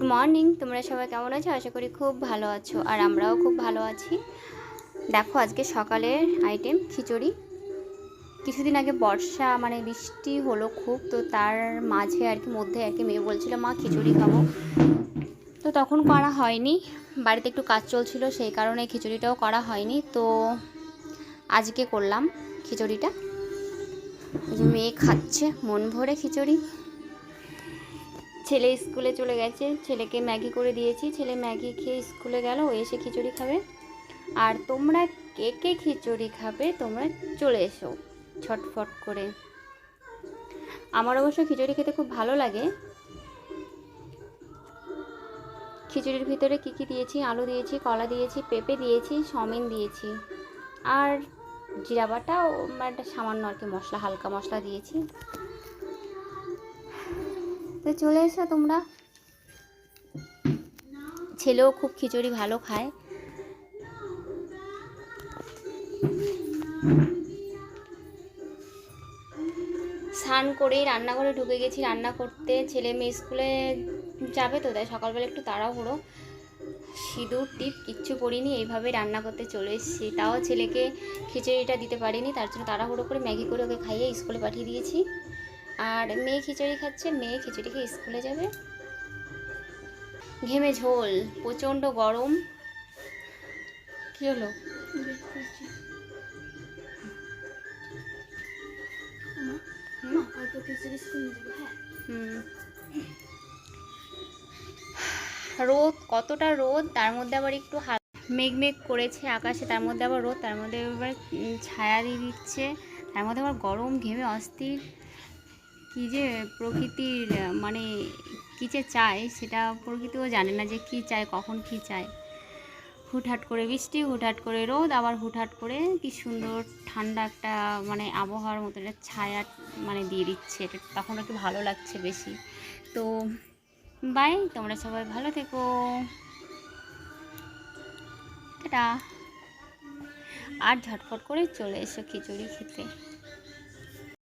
Good morning তোমরা সবাই কেমন আছো? আশা করি খুব ভালো আছো, আর আমরাও খুব ভালো আছি। দেখো, আজকে সকালের আইটেম খিচুড়ি। কিছুদিন আগে বর্ষা মানে বৃষ্টি হলো খুব, তো তার মাঝে আর কি, মধ্যে আর কি মেয়ে বলছিল, মা, খিচুড়ি খাব। তো তখন করা হয়নি। বাড়িতে একটু কাজ চলছিল, সেই কারণে খিচুড়িটাও করা হয়নি। তো আজকে করলাম খিচুড়িটা। মেয়ে খাচ্ছে, মন ভরে খিচুড়ি। ছেলে স্কুলে চলে গেছে। ছেলেকে ম্যাগি করে দিয়েছি। ছেলে ম্যাগি খেয়ে স্কুলে গেল, ও এসে খিচুড়ি খাবে। আর তোমরা কে কে খিচুড়ি খাবে, তোমরা চলে এসো ছটফট করে। আমার অবশ্য খিচুড়ি খেতে খুব ভালো লাগে। খিচুড়ির ভিতরে কি কি দিয়েছি? আলু দিয়েছি, কলা দিয়েছি, পেঁপে দিয়েছি সমিন দিয়েছি। আর জিরা বাটা একটা সামান্য আর কি মশলা, হালকা মশলা দিয়েছি। তো চলে এসো তোমরা। ছেলেও খুব খিচুড়ি ভালো খায়। স্নান করেই রান্নাঘরে ঢুকে গেছি, রান্না করতে। ছেলে মেয়ে স্কুলে যাবে তো, তাই সকালবেলা একটু তাড়াহুড়ো। সিঁদুর, টিপ, কিচ্ছু পরিনি এইভাবে রান্না করতে চলে এসেছি। তাও ছেলেকে খিচুড়িটা দিতে পারিনি, তার জন্য তাড়াহুড়ো করে ম্যাগি করে ওকে খাইয়ে স্কুলে পাঠিয়ে দিয়েছি। আর মেয়ে খিচুড়ি খাচ্ছে, মেয়ে খিচুড়ি খেয়ে স্কুলে যাবে। ঘেমে ঝোল, প্রচণ্ড গরম। কী হলো? রোদ, কতটা রোদ, তার মধ্যে আবার একটু হাল, মেঘ মেঘ করেছে আকাশে, তার মধ্যে আবার রোদ, তার মধ্যে আবার ছায়া দিয়ে দিচ্ছে। তার মধ্যে আবার গরম, ঘেমে অস্থির। কী যে প্রকৃতির মানে কী যে চায় সেটা প্রকৃতিও জানে না যে কী চায়, কখন কী চায়। হুটহাট করে বৃষ্টি, হুটহাট করে রোদ, আবার হুটহাট করে কি সুন্দর ঠান্ডা একটা মানে আবহাওয়ার মতো একটা ছায়া মানে দিয়ে দিচ্ছে। এটা তখন একটু ভালো লাগছে বেশি। তো বাই, তোমরা সবাই ভালো থেকো। টাটা। আর ঝটফট করে চলে এসো খিচুড়ি খেতে।